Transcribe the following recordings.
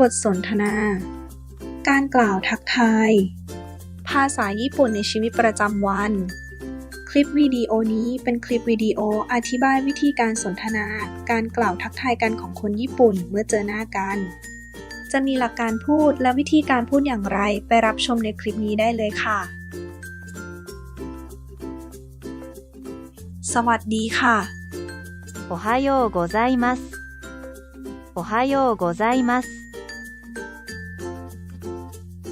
บทสนทนา การกล่าวทักทาย ภาษาญี่ปุ่นในชีวิตประจำวัน คลิปวิดีโอนี้เป็นคลิปวิดีโออธิบายวิธีการสนทนา การกล่าวทักทายกันของคนญี่ปุ่นเมื่อเจอหน้ากัน จะมีหลักการพูดและวิธีการพูดอย่างไรไปรับชมในคลิปนี้ได้เลยค่ะ สวัสดีค่ะ おはようございます。おはようございます。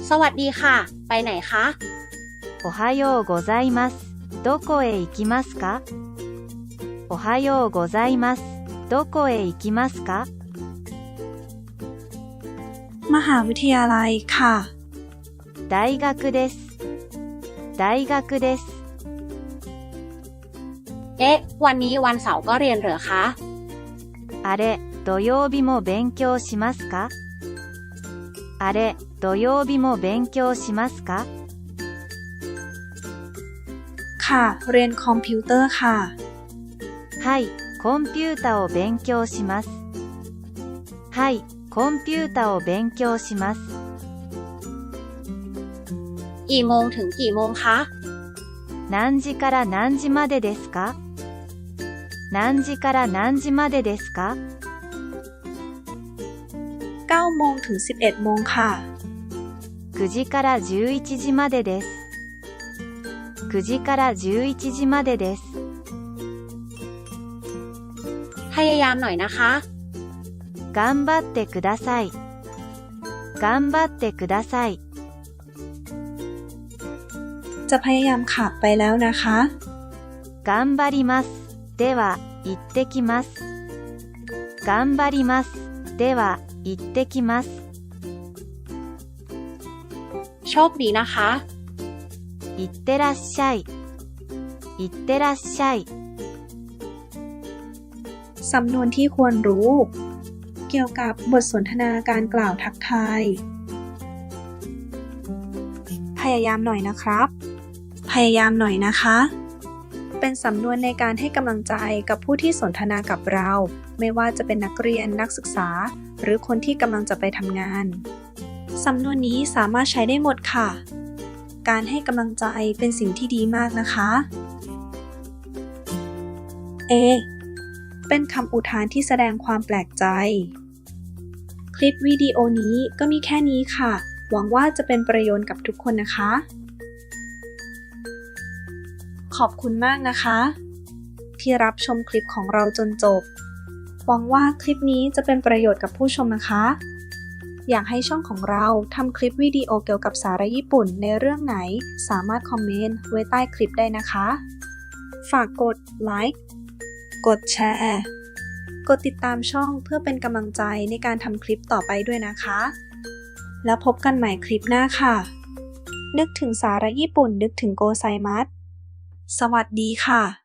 สวัสดีค่ะ ไปไหนคะ おはようございます。どこへ行きますかおはようございます。どこへ行きますか มหาวิทยาลัยค่ะ 大学です。大学です。 เอ๊ะ วันนี้วันเสาร์ก็เรียนเหรอคะ あれ、土曜日も勉強しますかあれ、 土曜日も勉強しますか ค่ะ เรียนคอมพิวเตอร์ค่ะ はい、コンピュータを勉強します。はい、コンピュータを勉強します。 กี่โมงถึงกี่โมงคะ 何時から何時までですか何時から何時までですか9โมงถึง 11โมงค่ะ 9時から11時までです。9時から11時までです。 พยายามหน่อยนะคะ 頑張ってください。頑張ってください。 จะพยายามขับไปแล้วนะคะ 頑張ります。では、行ってきます。頑張ります。では、行ってきます。 โชคดีนะคะ いってらっしゃい。いってらっしゃい。 สำนวนที่ควรรู้ เกี่ยวกับบทสนทนาการกล่าวทักทาย พยายามหน่อยนะครับ พยายามหน่อยนะคะ เป็นสำนวนในการให้กำลังใจกับผู้ที่สนทนากับเรา ไม่ว่าจะเป็นนักเรียนนักศึกษา หรือคนที่กำลังจะไปทำงาน สำนวนนี้สามารถใช้ได้หมดค่ะ การให้กำลังใจเป็นสิ่งที่ดีมากนะคะ เอ เป็นคำอุทานที่แสดงความแปลกใจ คลิปวิดีโอนี้ก็มีแค่นี้ค่ะ หวังว่าจะเป็นประโยชน์กับทุกคนนะคะ ขอบคุณมากนะคะ ที่รับชมคลิปของเราจนจบ หวังว่าคลิปนี้จะเป็นประโยชน์กับผู้ชมนะคะ อยากให้ช่องของเราทำคลิปวิดีโอเกี่ยวกับสาระญี่ปุ่นในเรื่องไหน สามารถคอมเมนต์ไว้ใต้คลิปได้นะคะ ฝากกดไลค์ กดแชร์ กดติดตามช่องเพื่อเป็นกำลังใจในการทำคลิปต่อไปด้วยนะคะ แล้วพบกันใหม่คลิปหน้าค่ะ นึกถึงสาระญี่ปุ่นนึกถึงโกไซมัสสวัสดีค่ะ